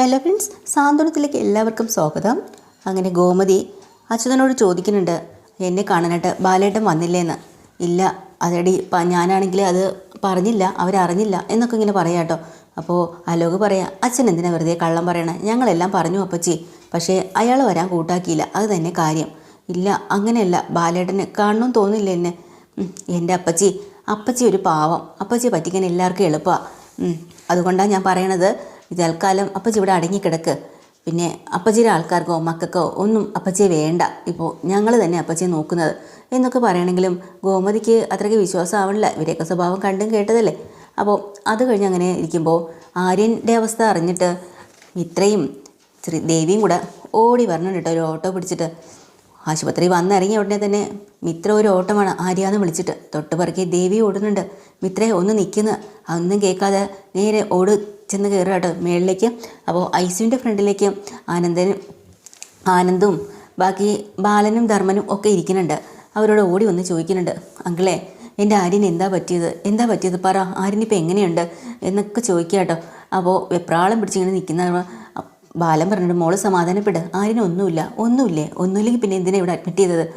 Hello friends സാന്ത്വനത്തിലേക്ക് എല്ലാവർക്കും സ്വാഗതം. അങ്ങനെ ഗോമതി അച്യുതനോട് ചോദിക്കുന്നുണ്ട് എന്നെ കാണാനായിട്ട് ബാലേട്ടൻ വന്നില്ലേന്ന്? ഇല്ല അതടി ഞാനാണെങ്കിൽ അത് പറഞ്ഞില്ല അവരറിഞ്ഞില്ല എന്നൊക്കെ ഇങ്ങനെ പറയാം കേട്ടോ. അപ്പോൾ അലോക് പറയാം അച്ഛൻ എന്തിനാ വെറുതെ കള്ളം പറയണേ? ഞങ്ങളെല്ലാം പറഞ്ഞു അപ്പച്ചി. പക്ഷേ അയാൾ വരാൻ കൂട്ടാക്കിയില്ല അത് തന്നെ കാര്യം. ഇല്ല അങ്ങനെയല്ല ബാലേട്ടന് കാണണമെന്ന് തോന്നില്ല എന്നെ? എന്റെ അപ്പച്ചി അപ്പച്ചി ഒരു പാവം. അപ്പച്ചിയെ പറ്റിക്കാൻ എല്ലാവർക്കും എളുപ്പമാണ് അതുകൊണ്ടാണ് ഞാൻ പറയണത് ഇത് തൽക്കാലം അപ്പച്ചി ഇവിടെ അടങ്ങിക്കിടക്ക്. പിന്നെ അപ്പച്ചിയുടെ ആൾക്കാർക്കോ മക്കൾക്കോ ഒന്നും അപ്പച്ചിയെ വേണ്ട. ഇപ്പോൾ ഞങ്ങൾ തന്നെ അപ്പച്ചിയെ നോക്കുന്നത്. എന്നൊക്കെ പറയണമെങ്കിലും ഗോമതിക്ക് അത്രയ്ക്ക് വിശ്വാസം ആവണില്ല ഇവരെയൊക്കെ സ്വഭാവം കണ്ടും കേട്ടതല്ലേ. അപ്പോൾ അത് കഴിഞ്ഞ് അങ്ങനെ ഇരിക്കുമ്പോൾ ആര്യന്റെ അവസ്ഥ അറിഞ്ഞിട്ട് ഇത്രയും ശ്രീ ദേവിയും കൂടെ ഓടി വരണം കേട്ടോ. ഒരു ഓട്ടോ പിടിച്ചിട്ട്. ആശുപത്രി വന്നിറങ്ങിയ ഉടനെ തന്നെ മിത്ര ഒരു ഓട്ടമാണ് ആര്യാന്ന് വിളിച്ചിട്ട്. തൊട്ട് പറക്കി ദേവി ഓടുന്നുണ്ട്. മിത്രയെ ഒന്ന് നിൽക്കുന്നു അതൊന്നും കേൾക്കാതെ നേരെ ഓട് ചെന്ന് കയറുക കേട്ടോ. മേളിലേക്ക്. അപ്പോൾ ഐസുവിന്റെ ഫ്രണ്ടിലേക്ക് ആനന്ദനും ആനന്ദും ബാക്കി ബാലനും ധർമ്മനും ഒക്കെ ഇരിക്കുന്നുണ്ട്. അവരോട് ഓടി വന്ന് ചോദിക്കുന്നുണ്ട്. അങ്കിളെ എന്റെ ആര്യന് എന്താ പറ്റിയത്? എന്താ പറ്റിയത്? പറ. ആര്യനിപ്പോൾ എങ്ങനെയുണ്ട്? എന്നൊക്കെ ചോദിക്കുക കേട്ടോ. അപ്പോൾ വെപ്രാളം പിടിച്ചിങ്ങനെ നിൽക്കുന്ന ബാലൻ പറഞ്ഞിട്ട് മോൾ സമാധാനപ്പെട്. ആരിനും ഒന്നുമില്ല. ഒന്നുമില്ലേ? ഒന്നുമില്ലെങ്കിൽ പിന്നെ എന്തിനാണ് ഇവിടെ അഡ്മിറ്റ് ചെയ്തത്?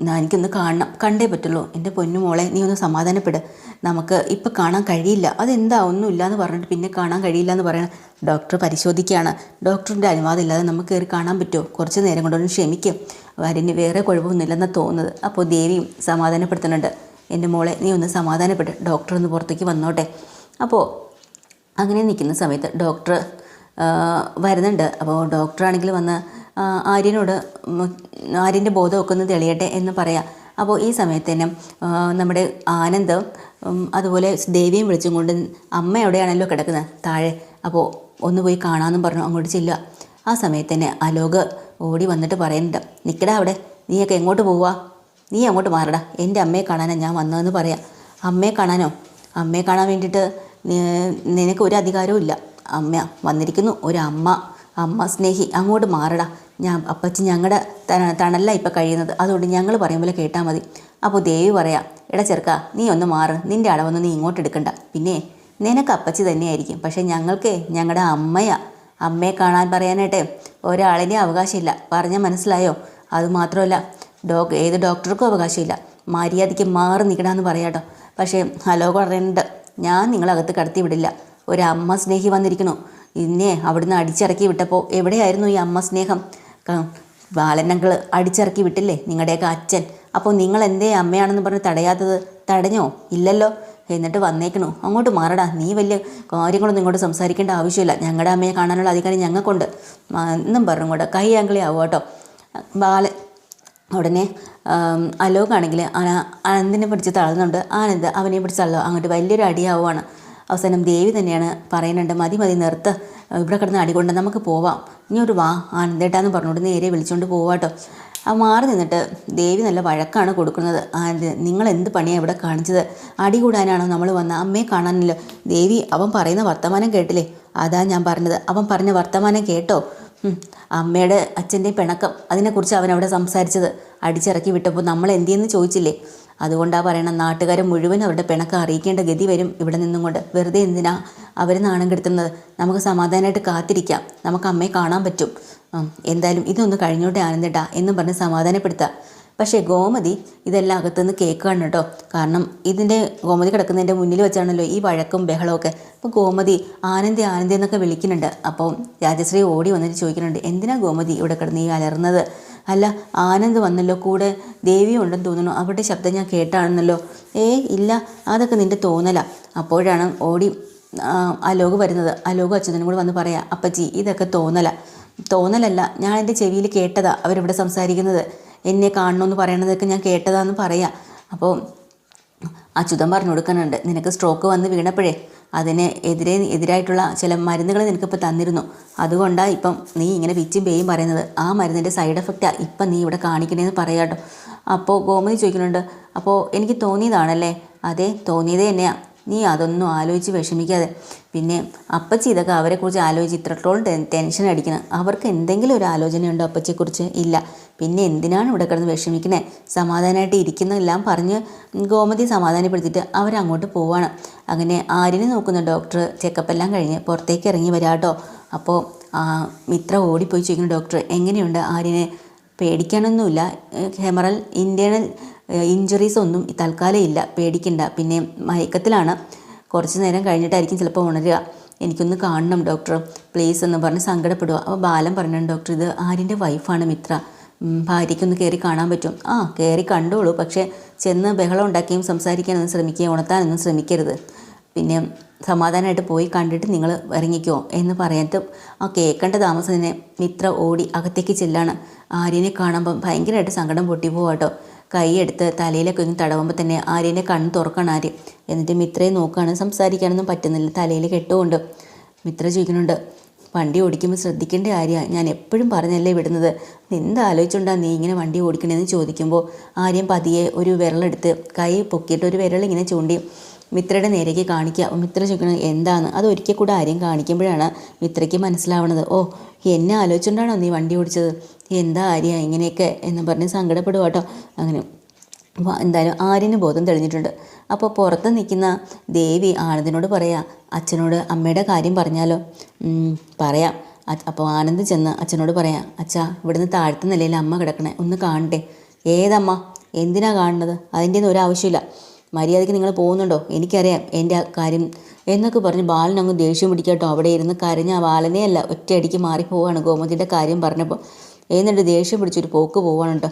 എനിക്കൊന്ന് കാണണം. കണ്ടേ പറ്റുള്ളൂ. എന്റെ പൊന്നു മോളെ നീ ഒന്ന് സമാധാനപ്പെട്. നമുക്ക് ഇപ്പം കാണാൻ കഴിയില്ല. അതെന്താ? ഒന്നുമില്ല എന്ന് പറഞ്ഞിട്ട് പിന്നെ കാണാൻ കഴിയില്ല എന്ന് പറയണം ഡോക്ടർ പരിശോധിക്കുകയാണ്. ഡോക്ടറിന്റെ അനുവാദം ഇല്ലാതെ നമുക്ക് കയറി കാണാൻ പറ്റുമോ? കുറച്ച് നേരം കൊണ്ടൊന്ന് ക്ഷമിക്കും. വരിന് വേറെ കുഴപ്പമൊന്നുമില്ലെന്നാണ് തോന്നുന്നത്. അപ്പോൾ ദേവിയും സമാധാനപ്പെടുത്തുന്നുണ്ട്. എന്റെ മോളെ നീ ഒന്ന് സമാധാനപ്പെട്ട് ഡോക്ടർ ഒന്ന് പുറത്തേക്ക് വന്നോട്ടെ. അപ്പോൾ അങ്ങനെ നിൽക്കുന്ന സമയത്ത് ഡോക്ടർ വരുന്നുണ്ട്. അപ്പോൾ ഡോക്ടറാണെങ്കിൽ വന്ന് ആര്യനോട് ആര്യന്റെ ബോധമൊക്കെ ഒന്ന് തെളിയട്ടെ എന്ന് പറയാം. അപ്പോൾ ഈ സമയത്ത് തന്നെ നമ്മുടെ ആനന്ദ് അതുപോലെ ദേവിയും വിളിച്ചും കൊണ്ട് അമ്മ എവിടെയാണല്ലോ കിടക്കുന്നത് താഴെ. അപ്പോൾ ഒന്ന് പോയി കാണാമെന്നും പറഞ്ഞു അങ്ങോട്ട് ചെല്ലുക. ആ സമയത്ത് തന്നെ അലോക് ഓടി വന്നിട്ട് പറയുന്നുണ്ട് നിൽക്കടാ അവിടെ. നീയൊക്കെ എങ്ങോട്ട് പോവുക നീ അങ്ങോട്ട് മാറടാ. എന്റെ അമ്മയെ കാണാനാണ് ഞാൻ വന്നതെന്ന് പറയാം. അമ്മയെ കാണാനോ? അമ്മയെ കാണാൻ വേണ്ടിയിട്ട് നിനക്ക് ഒരു അധികാരവും ഇല്ല. അമ്മ വന്നിരിക്കുന്നു. ഒരു അമ്മ അമ്മ സ്നേഹി അങ്ങോട്ട് മാറടാ. ഞാൻ അപ്പച്ചി ഞങ്ങളുടെ തണല്ല ഇപ്പം കഴിയുന്നത്. അതുകൊണ്ട് ഞങ്ങൾ പറയും പോലെ കേട്ടാൽ മതി. അപ്പോൾ ദേവി പറയാം എടാ ചെറുക്ക നീ ഒന്ന് മാറ്. നിന്റെ അളവൊന്നും നീ ഇങ്ങോട്ട് എടുക്കണ്ട. പിന്നെ നിനക്ക് അപ്പച്ചി തന്നെയായിരിക്കും. പക്ഷേ ഞങ്ങൾക്ക് ഞങ്ങളുടെ അമ്മയാ. അമ്മയെ കാണാൻ പറയാനായിട്ട് ഒരാളിനെ അവകാശമില്ല. പറഞ്ഞാൽ മനസ്സിലായോ? അതുമാത്രമല്ല ഡോ ഏത് ഡോക്ടർക്കും അവകാശമില്ല. മര്യാദയ്ക്ക് മാറി നിൽക്കണമെന്ന് പറയാട്ടോ. പക്ഷേ ഹലോ പറയുന്നുണ്ട് ഞാൻ നിങ്ങളകത്ത് കടത്തി വിടില്ല. ഒരു അമ്മ സ്നേഹി വന്നിരിക്കണു ഇന്നെ അവിടുന്ന് അടിച്ചിറക്കി വിട്ടപ്പോൾ എവിടെയായിരുന്നു ഈ അമ്മ സ്നേഹം? ബാലനങ്ങൾ അടിച്ചിറക്കി വിട്ടില്ലേ നിങ്ങളുടെയൊക്കെ അച്ഛൻ? അപ്പോൾ നിങ്ങൾ എന്തേ അമ്മയാണെന്ന് പറഞ്ഞ് തടയാത്തത്? തടഞ്ഞോ? ഇല്ലല്ലോ. എന്നിട്ട് വന്നേക്കണു. അങ്ങോട്ട് മാറടാ. നീ വലിയ കാര്യങ്ങളൊന്നും ഇങ്ങോട്ട് സംസാരിക്കേണ്ട ആവശ്യമില്ല. ഞങ്ങളുടെ അമ്മയെ കാണാനുള്ള അധികാരം ഞങ്ങൾക്കുണ്ട്. എന്നും പറഞ്ഞു കൂടെ കൈ ആംഗിളി ആവും കേട്ടോ. ബാല ഉടനെ അലോകാണെങ്കിൽ ആനന്ദിനെ പിടിച്ച് തളർന്നുണ്ട്. ആനന്ദ് അവനെ പിടിച്ച് തള്ളോ. അങ്ങോട്ട് വലിയൊരു അടിയാവുകയാണ് അവസാനം ദേവി തന്നെയാണ് പറയുന്നുണ്ട് മതി മതി നിർത്ത്. ഇവിടെ കിടന്ന് അടികൊണ്ട് നമുക്ക് പോവാം. ഇനി ഒരു വാ ആനന്ദേട്ടാന്ന് പറഞ്ഞുകൊണ്ട് നേരെ വിളിച്ചുകൊണ്ട് പോവാട്ടോ. ആ മാറി നിന്നിട്ട് ദേവി നല്ല വഴക്കാണ് കൊടുക്കുന്നത്. നിങ്ങൾ എന്ത് പണിയാണ് ഇവിടെ കാണിച്ചത്? അടി കൂടാനാണോ നമ്മൾ വന്ന? അമ്മയെ കാണാനില്ല ദേവി അവൻ പറയുന്ന വർത്തമാനം കേട്ടില്ലേ? അതാ ഞാൻ പറഞ്ഞത്. അവൻ പറഞ്ഞ വർത്തമാനം കേട്ടോ. അമ്മയുടെ അച്ഛന്റെ പിണക്കം. അതിനെക്കുറിച്ച് അവൻ അവിടെ സംസാരിച്ചത്. അടിച്ചിറക്കി വിട്ടപ്പോൾ നമ്മൾ എന്തിയെന്ന് ചോദിച്ചില്ലേ? അതുകൊണ്ടാണ് പറയണം നാട്ടുകാരെ മുഴുവൻ അവരുടെ പിണക്കം അറിയിക്കേണ്ട ഗതി വരും ഇവിടെ നിന്നും കൊണ്ട്. വെറുതെ എന്തിനാ അവർ നാണം കെടുത്തുന്നത്? നമുക്ക് സമാധാനമായിട്ട് കാത്തിരിക്കാം. നമുക്ക് അമ്മയെ കാണാൻ പറ്റും. എന്തായാലും ഇതൊന്ന് കഴിഞ്ഞോട്ടെ ആനന്ദേട്ടാ എന്നും പറഞ്ഞ് സമാധാനപ്പെടുത്തുക പക്ഷേ ഗോമതി ഇതെല്ലാം അകത്തുനിന്ന് കേൾക്കുകയാണ് കേട്ടോ. കാരണം ഇതിന്റെ ഗോമതി കിടക്കുന്നതിന്റെ മുന്നിൽ വെച്ചാണല്ലോ ഈ വഴക്കും ബഹളമൊക്കെ അപ്പോൾ ഗോമതി ആനന്ദി ആനന്ദി എന്നൊക്കെ വിളിക്കുന്നുണ്ട്. അപ്പോൾ രാജശ്രീ ഓടി വന്നിട്ട് ചോദിക്കുന്നുണ്ട് എന്തിനാ ഗോമതി ഇവിടെ കിടന്ന് ഈ അലർന്നത് അല്ല ആനന്ദ് വന്നല്ലോ കൂടെ ദേവി ഉണ്ടെന്ന് തോന്നുന്നു. അവരുടെ ശബ്ദം ഞാൻ കേട്ടാണെന്നല്ലോ. ഏ ഇല്ല അതൊക്കെ നിന്റെ തോന്നല. അപ്പോഴാണ് ഓടി അലോക് വരുന്നത്. അലോക് അച്ഛനും കൂടെ വന്ന് പറയാം അപ്പച്ചി ഇതൊക്കെ തോന്നല. തോന്നലല്ല ഞാൻ എന്റെ ചെവിയിൽ കേട്ടതാ അവരിവിടെ സംസാരിക്കുന്നത്. എന്നെ കാണണമെന്ന് പറയണതൊക്കെ ഞാൻ കേട്ടതാന്ന് പറയാം. അപ്പോൾ അച്യുതൻ പറഞ്ഞു കൊടുക്കാനുണ്ട് നിനക്ക് സ്ട്രോക്ക് വന്ന് വീണപ്പോഴേ അതിന് എതിരെ എതിരായിട്ടുള്ള ചില മരുന്നുകൾ നിനക്കിപ്പോൾ തന്നിരുന്നു. അതുകൊണ്ടാണ് ഇപ്പം നീ ഇങ്ങനെ വിച്ചും പേയും പറയുന്നത്. ആ മരുന്നിന്റെ സൈഡ് എഫക്റ്റാണ് ഇപ്പം നീ ഇവിടെ കാണിക്കണേന്ന് പറയാട്ടോ അപ്പോൾ ഗോമതി ചോദിക്കുന്നുണ്ട് അപ്പോൾ എനിക്ക് തോന്നിയതാണല്ലേ? അതെ തോന്നിയത് തന്നെയാണ് നീ അതൊന്നും ആലോചിച്ച് വിഷമിക്കാതെ. പിന്നെ അപ്പച്ചി ഇതൊക്കെ അവരെക്കുറിച്ച് ആലോചിച്ച് ഇത്രത്തോളം ടെൻഷൻ അടിക്കണം. അവർക്ക് എന്തെങ്കിലും ഒരു ആലോചനയുണ്ടോ അപ്പച്ചിയെക്കുറിച്ച്? ഇല്ല. പിന്നെ എന്തിനാണ് ഇവിടെ കിടന്ന് വിഷമിക്കണേ? സമാധാനമായിട്ട് ഇരിക്കുന്നതെല്ലാം പറഞ്ഞ് ഗോമതി സമാധാനപ്പെടുത്തിയിട്ട് അവരങ്ങോട്ട് പോവാണ്. അങ്ങനെ ആര്യനെ നോക്കുന്ന ഡോക്ടർ ചെക്കപ്പ് എല്ലാം കഴിഞ്ഞ് പുറത്തേക്ക് ഇറങ്ങി വരാട്ടോ. അപ്പോൾ മിത്ര ഓടിപ്പോയി ചോദിക്കുന്നു ഡോക്ടർ എങ്ങനെയുണ്ട് ആര്യനെ? പേടിക്കാനൊന്നുമില്ല. ഹെമറൽ ഇന്റേണൽ ഇഞ്ചുറീസ് ഒന്നും തൽക്കാലം ഇല്ല. പേടിക്കണ്ട. പിന്നെ മയക്കത്തിലാണ്. കുറച്ച് നേരം കഴിഞ്ഞിട്ടായിരിക്കും ചിലപ്പോൾ ഉണരുക. എനിക്കൊന്ന് കാണണം ഡോക്ടർ പ്ലീസ് എന്ന് പറഞ്ഞ് സങ്കടപ്പെടുക അപ്പോൾ ബാലൻ പറഞ്ഞു ഡോക്ടർ ഇത് ആര്യന്റെ വൈഫാണ് മിത്ര. ഭാര്യയ്ക്കൊന്ന് കയറി കാണാൻ പറ്റും. ആ കയറി കണ്ടോളൂ. പക്ഷേ ചെന്ന് ബഹളം ഉണ്ടാക്കുകയും സംസാരിക്കാനൊന്നും ശ്രമിക്കുകയും ഉണർത്താനൊന്നും ശ്രമിക്കരുത്. പിന്നെ സമാധാനമായിട്ട് പോയി കണ്ടിട്ട് നിങ്ങൾ ഇറങ്ങിക്കോ എന്ന് പറയാത്ത ആ കേൾക്കേണ്ട താമസം തന്നെ മിത്ര ഓടി അകത്തേക്ക് ചെല്ലാണ്. ആര്യനെ കാണുമ്പം ഭയങ്കരമായിട്ട് സങ്കടം പൊട്ടി പോവാട്ടോ കൈയെടുത്ത് തലയിലൊക്കെ ഒന്ന് തടവുമ്പോൾ തന്നെ ആര്യന്റെ കണ്ണ് തുറക്കണം ആര്യ. എന്നിട്ട് മിത്രയെ നോക്കുകയാണ് സംസാരിക്കാനൊന്നും പറ്റുന്നില്ല. തലയിൽ കെട്ടുകൊണ്ട് മിത്ര ചോദിക്കുന്നുണ്ട് വണ്ടി ഓടിക്കുമ്പോൾ ശ്രദ്ധിക്കേണ്ട ആര്യ? ഞാൻ എപ്പോഴും പറഞ്ഞല്ലേ വിടുന്നത്. എന്ത് ആലോചിച്ചുകൊണ്ടാണ് നീ ഇങ്ങനെ വണ്ടി ഓടിക്കണേന്ന് ചോദിക്കുമ്പോൾ ആര്യം പതിയെ ഒരു വിരലെടുത്ത് കൈ പൊക്കിയിട്ട് ഒരു വിരൽ ഇങ്ങനെ ചൂണ്ടി മിത്രയുടെ നേരേക്ക് കാണിക്കുക അപ്പോൾ മിത്ര ചോദിക്കുന്നത് എന്താണ്? അത് ഒരിക്കൽ കൂടെ ആര്യം കാണിക്കുമ്പോഴാണ് മിത്രയ്ക്ക് മനസ്സിലാവണത്. ഓ എന്നെ ആലോചിച്ചുകൊണ്ടാണോ നീ വണ്ടി ഓടിച്ചത്? എന്താ ആര്യ ഇങ്ങനെയൊക്കെ എന്ന് പറഞ്ഞ് സങ്കടപ്പെടുക കേട്ടോ. അങ്ങനെ എന്തായാലും ആര്യന് ബോധം തെളിഞ്ഞിട്ടുണ്ട്. അപ്പോൾ പുറത്ത് നിൽക്കുന്ന ദേവി ആനന്ദിനോട് പറയാം അച്ഛനോട് അമ്മയുടെ കാര്യം പറഞ്ഞാലോ? "ഉം, പറയാം. അപ്പോൾ ആനന്ദ് ചെന്ന് അച്ഛനോട് പറയാം അച്ഛാ ഇവിടുന്ന് താഴത്തെ നിലയിൽ അമ്മ കിടക്കണേ ഒന്ന് കാണട്ടെ ഏതമ്മ? എന്തിനാ കാണുന്നത്? അതിന്റെ ഒന്നും ഒരാവശ്യമില്ല മര്യാദയ്ക്ക് നിങ്ങൾ പോകുന്നുണ്ടോ? എനിക്കറിയാം എന്റെ കാര്യം എന്നൊക്കെ പറഞ്ഞ് ബാലൻ അങ്ങ് ദേഷ്യം പിടിക്കാട്ടോ അവിടെ ഇരുന്ന് കരഞ്ഞ ആ ബാലനെ അല്ല ഒറ്റയടിക്ക് മാറിപ്പോവാണ് ഗോമതിന്റെ കാര്യം പറഞ്ഞപ്പോൾ. എന്നിട്ട് ദേഷ്യം പിടിച്ചൊരു പോക്ക് പോവാണ് കേട്ടോ.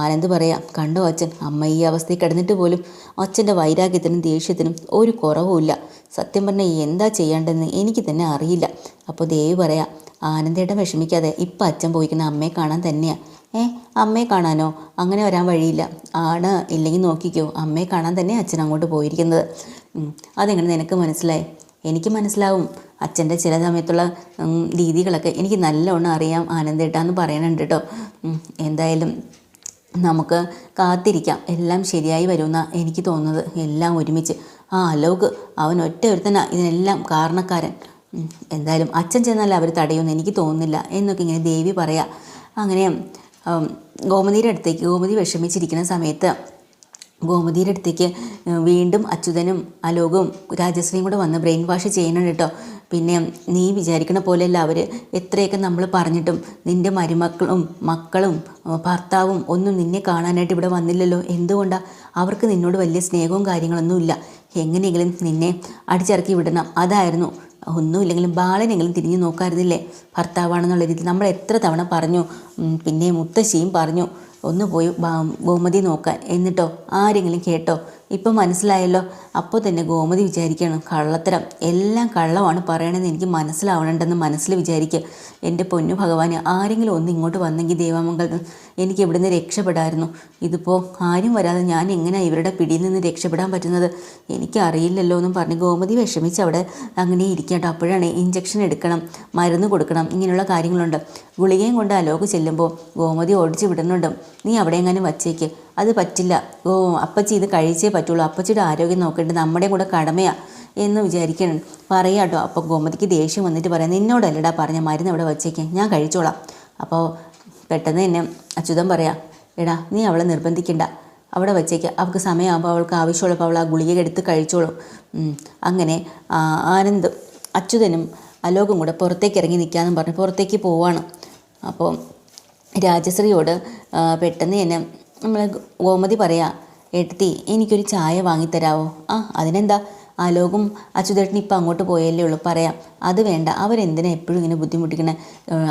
ആനന്ദ് പറയാം? കണ്ടോ അച്ഛൻ? അമ്മ ഈ അവസ്ഥയിൽ കിടന്നിട്ട് പോലും അച്ഛന്റെ വൈരാഗ്യത്തിനും ദേഷ്യത്തിനും ഒരു കുറവുമില്ല സത്യം പറഞ്ഞാൽ എന്താ ചെയ്യേണ്ടതെന്ന് എനിക്ക് തന്നെ അറിയില്ല. അപ്പോൾ ദേവി പറയാം ആനന്ദേട്ടൻ വിഷമിക്കാതെ ഇപ്പം അച്ഛൻ പോയിക്കുന്ന അമ്മയെ കാണാൻ തന്നെയാണ് ഏ അമ്മയെ കാണാനോ? അങ്ങനെ വരാൻ വഴിയില്ല. ആണ് ഇല്ലെങ്കിൽ നോക്കിക്കോ. അമ്മയെ കാണാൻ തന്നെ അച്ഛൻ അങ്ങോട്ട് പോയിരിക്കുന്നത്. അതെങ്ങനെ നിനക്ക് മനസ്സിലായി? എനിക്ക് മനസ്സിലാവും. അച്ഛന്റെ ചില സമയത്തുള്ള രീതികളൊക്കെ എനിക്ക് നല്ലോണം അറിയാം. ആനന്ദേട്ടാന്ന് പറയണുണ്ട് കേട്ടോ എന്തായാലും നമുക്ക് കാത്തിരിക്കാം. എല്ലാം ശരിയായി വരുമെന്നാണ് എനിക്ക് തോന്നുന്നത്. എല്ലാം ഒരുമിച്ച്. ആ അലോക് അവൻ ഒറ്റ ഒരുത്തനാ. ഇതിനെല്ലാം കാരണക്കാരൻ. എന്തായാലും അച്ഛൻ ചെന്നാൽ അവർ തടയുമെന്ന് എനിക്ക് തോന്നുന്നില്ല എന്നൊക്കെ ഇങ്ങനെ ദേവി പറയാം. അങ്ങനെ ഗോമതിയുടെ അടുത്തേക്ക് ഗോമതി വിഷമിച്ചിരിക്കുന്ന സമയത്ത് ഗോമതിയുടെ അടുത്തേക്ക് വീണ്ടും അച്യുതനും അലോകും രാജശ്രീയും കൂടെ വന്ന് ബ്രെയിൻ വാഷ് ചെയ്യണം കേട്ടോ. പിന്നെ നീ വിചാരിക്കണ പോലെയല്ല അവർ എത്രയൊക്കെ നമ്മൾ പറഞ്ഞിട്ടും നിന്റെ മരുമക്കളും മക്കളും ഭർത്താവും ഒന്നും നിന്നെ കാണാനായിട്ട് ഇവിടെ വന്നില്ലല്ലോ. എന്തുകൊണ്ടാണ് അവർക്ക് നിന്നോട് വലിയ സ്നേഹവും കാര്യങ്ങളൊന്നുമില്ല എങ്ങനെയെങ്കിലും നിന്നെ അടിച്ചിറക്കി വിടണം. അതായിരുന്നു. ഒന്നുമില്ലെങ്കിലും ബാലനെങ്കിലും തിരിഞ്ഞു നോക്കാറുന്നില്ലേ ഭർത്താവാണെന്നുള്ള രീതിയിൽ നമ്മൾ എത്ര തവണ പറഞ്ഞു. പിന്നെ മുത്തശ്ശിയും പറഞ്ഞു. ഒന്ന് പോയി ബഹുമതി നോക്കാൻ. എന്നിട്ടോ ആരെങ്കിലും കേട്ടോ? ഇപ്പം മനസ്സിലായല്ലോ. അപ്പോൾ തന്നെ ഗോമതി വിചാരിക്കണം കള്ളത്തരം എല്ലാം കള്ളമാണ് പറയണമെന്ന് എനിക്ക് മനസ്സിലാവണണ്ടെന്ന് മനസ്സിൽ വിചാരിക്കുക എന്റെ പൊന്നു ഭഗവാന് ആരെങ്കിലും ഒന്ന് ഇങ്ങോട്ട് വന്നെങ്കിൽ ദേവാമംഗലത്ത് എനിക്ക് ഇവിടുന്ന് രക്ഷപ്പെടായിരുന്നു. ഇതിപ്പോൾ ആരും വരാതെ ഞാൻ എങ്ങനെയാണ് ഇവരുടെ പിടിയിൽ നിന്ന് രക്ഷപ്പെടാൻ പറ്റുന്നത്? എനിക്ക് അറിയില്ലല്ലോ എന്നും പറഞ്ഞ് ഗോമതി വിഷമിച്ച് അവിടെ അങ്ങനെ ഇരിക്കട്ടോ അപ്പോഴാണ് ഇഞ്ചക്ഷൻ എടുക്കണം മരുന്ന് കൊടുക്കണം ഇങ്ങനെയുള്ള കാര്യങ്ങളുണ്ട്. ഗുളികയും കൊണ്ട് അലോക്ക് ചെല്ലുമ്പോൾ ഗോമതി ഓടിച്ച് വിടുന്നുണ്ട്. നീ അവിടെ എങ്ങാനും വച്ചേക്ക്. അത് പറ്റില്ല. ഓ അപ്പച്ചി ഇത് കഴിച്ചേ പറ്റുള്ളൂ. അപ്പച്ചിയുടെ ആരോഗ്യം നോക്കേണ്ടത് നമ്മുടെ കൂടെ കടമയാണ് എന്ന് വിചാരിക്കണം പറയാം കേട്ടോ. അപ്പോൾ ഗോമതിക്ക് ദേഷ്യം വന്നിട്ട് പറയാം നിന്നോടല്ലടാ പറഞ്ഞ മരുന്ന് ഇവിടെ വച്ചേക്കാം. ഞാൻ കഴിച്ചോളാം. അപ്പോൾ പെട്ടെന്ന് തന്നെ അച്യുതൻ പറയാം എടാ നീ അവളെ നിർബന്ധിക്കണ്ട. അവിടെ വച്ചേക്ക്. അവൾക്ക് സമയമാകുമ്പോൾ അവൾക്ക് ആവശ്യമുള്ളപ്പോൾ അവൾ ആ ഗുളിക എടുത്ത് കഴിച്ചോളും. അങ്ങനെ ആനന്ദ് അച്യുതനും അലോകും കൂടെ പുറത്തേക്ക് ഇറങ്ങി നിൽക്കാമെന്നും പറഞ്ഞ്. പുറത്തേക്ക് പോവാണ്. അപ്പോൾ രാജശ്രീയോട് പെട്ടെന്ന് തന്നെ നമ്മൾ ഗോമതി പറയാ ഏട്ടത്തി എനിക്കൊരു ചായ വാങ്ങിത്തരാവോ? ആ അതിനെന്താ? ആലോകും അച്യുതേട്ടൻ ഇപ്പം അങ്ങോട്ട് പോയല്ലേ ഉള്ളൂ പറയാം. അത് വേണ്ട അവരെന്തിനാ എപ്പോഴും ഇങ്ങനെ ബുദ്ധിമുട്ടിക്കണേ?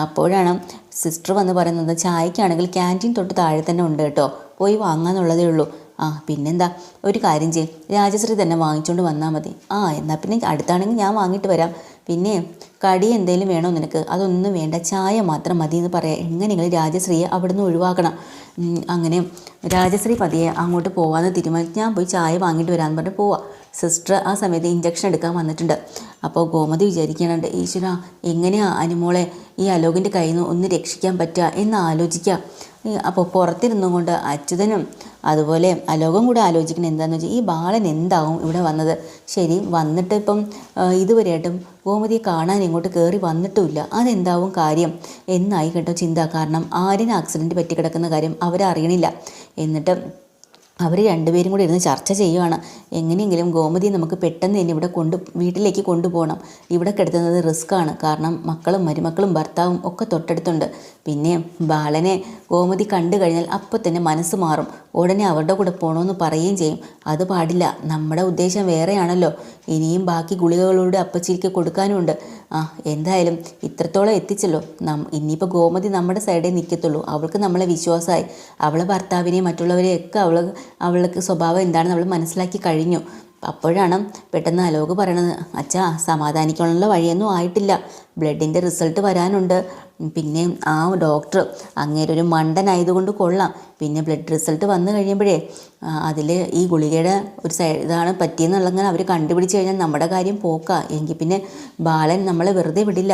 അപ്പോഴാണ് സിസ്റ്റർ വന്ന് പറയുന്നത് ചായക്കാണെങ്കിൽ ക്യാന്റീൻ തൊട്ട് താഴെ തന്നെ ഉണ്ട് കേട്ടോ പോയി വാങ്ങാന്നുള്ളതേ ഉള്ളൂ. ആ പിന്നെന്താ? ഒരു കാര്യം ചെയ്യും. രാജശ്രീ തന്നെ വാങ്ങിച്ചുകൊണ്ട് വന്നാൽ മതി. ആ എന്നാൽ പിന്നെ അടുത്താണെങ്കിൽ ഞാൻ വാങ്ങിയിട്ട് വരാം. പിന്നെ കടി എന്തെങ്കിലും വേണോ നിനക്ക്? അതൊന്നും വേണ്ട. ചായ മാത്രം മതി എന്ന് പറയാം. എങ്ങനെയെങ്കിലും രാജശ്രീയെ അവിടുന്ന് ഒഴിവാക്കണം. അങ്ങനെ രാജശ്രീ പതിയെ അങ്ങോട്ട് പോകാമെന്ന് തീരുമാനിച്ച് ഞാൻ പോയി ചായ വാങ്ങിയിട്ട് വരാമെന്ന് പറഞ്ഞ് പോവാം. സിസ്റ്റർ ആ സമയത്ത് ഇഞ്ചക്ഷൻ എടുക്കാൻ വന്നിട്ടുണ്ട്. അപ്പോൾ ഗോമതി വിചാരിക്കുന്നുണ്ട് ഈശ്വര എങ്ങനെയാണ് അനുമോളെ ഈ അലോകിന്റെ കയ്യിൽ നിന്ന് ഒന്ന് രക്ഷിക്കാൻ പറ്റുക എന്ന് ആലോചിക്കുക അപ്പോൾ പുറത്തിരുന്നു കൊണ്ട് അച്യുതനും അതുപോലെ അലോകം കൂടെ ആലോചിക്കണം. എന്താണെന്ന് വെച്ചാൽ ഈ ബാലൻ എന്താവും ഇവിടെ വന്നത്? ശരി വന്നിട്ട് ഇപ്പം ഇതുവരെയായിട്ടും ഗോമതിയെ കാണാൻ ഇങ്ങോട്ട് കയറി വന്നിട്ടുമില്ല. അതെന്താവും കാര്യം? എന്നായി കേട്ടോ ചിന്ത. കാരണം ആര്യന് ആക്സിഡന്റ് പറ്റി കിടക്കുന്ന കാര്യം അവരറിയണില്ല. എന്നിട്ട് അവർ രണ്ടുപേരും കൂടി ഇരുന്ന് ചർച്ച ചെയ്യുവാണ്. എങ്ങനെയെങ്കിലും ഗോമതി നമുക്ക് പെട്ടെന്ന് തന്നെ ഇവിടെ കൊണ്ട് വീട്ടിലേക്ക് കൊണ്ടുപോകണം. ഇവിടെ കിടത്തുന്നത് റിസ്ക്കാണ് കാരണം മക്കളും മരുമക്കളും ഭർത്താവും ഒക്കെ തൊട്ടടുത്തുണ്ട്. പിന്നെ ബാലനെ ഗോമതി കണ്ടു കഴിഞ്ഞാൽ അപ്പോൾ തന്നെ മനസ്സ് മാറും. ഉടനെ അവരുടെ കൂടെ പോകണമെന്ന് പറയുകയും ചെയ്യും. അത് പാടില്ല. നമ്മുടെ ഉദ്ദേശം വേറെയാണല്ലോ. ഇനിയും ബാക്കി ഗുളികകളോട് അപ്പച്ചിരിക്ക് കൊടുക്കാനുമുണ്ട്. ആ എന്തായാലും ഇത്രത്തോളം എത്തിച്ചല്ലോ. നം ഇനിയിപ്പോൾ ഗോമതി നമ്മുടെ സൈഡിൽ നിൽക്കത്തുള്ളൂ അവൾക്ക് നമ്മളെ വിശ്വാസമായി. അവളെ ഭർത്താവിനെയും മറ്റുള്ളവരെയൊക്കെ അവൾ അവൾക്ക് സ്വഭാവം എന്താണെന്ന് അവൾ മനസ്സിലാക്കി കഴിഞ്ഞു. അപ്പോഴാണ് പെട്ടെന്ന് അലോക് പറയണത് അച്ഛാ സമാധാനിക്കാനുള്ള വഴിയൊന്നും ആയിട്ടില്ല. ബ്ലഡിന്റെ റിസൾട്ട് വരാനുണ്ട്. പിന്നെ ആ ഡോക്ടർ അങ്ങേരെ ഒരു മണ്ടനായതുകൊണ്ട് കൊള്ളാം. പിന്നെ ബ്ലഡ് റിസൾട്ട് വന്നു കഴിയുമ്പോഴേ അതിൽ ഈ ഗുളികയുടെ ഒരു സൈഡ് ഇതാണ് പറ്റിയെന്നുള്ളങ്ങനെ അവർ കണ്ടുപിടിച്ച് കഴിഞ്ഞാൽ നമ്മുടെ കാര്യം പോക്കാ. എങ്കിൽ പിന്നെ ബാലൻ നമ്മളെ വെറുതെ വിടില്ല.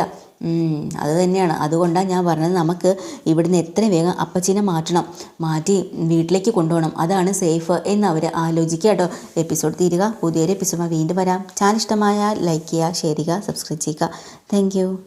അത് തന്നെയാണ്. അതുകൊണ്ടാണ് ഞാൻ പറഞ്ഞത് നമുക്ക് ഇവിടുന്ന് എത്ര വേഗം അപ്പച്ചീനെ മാറ്റണം. മാറ്റി വീട്ടിലേക്ക് കൊണ്ടുപോകണം. അതാണ് സേഫ് എന്ന് അവർ ആലോചിക്കുക കേട്ടോ. എപ്പിസോഡ് തീരുക. പുതിയൊരു എപ്പിസോഡ് വീണ്ടും വരാം. ചാനൽ ഇഷ്ടമായാൽ ലൈക്ക് ചെയ്യുക ഷെയർ ചെയ്യുക സബ്സ്ക്രൈബ് ചെയ്യുക. Thank you.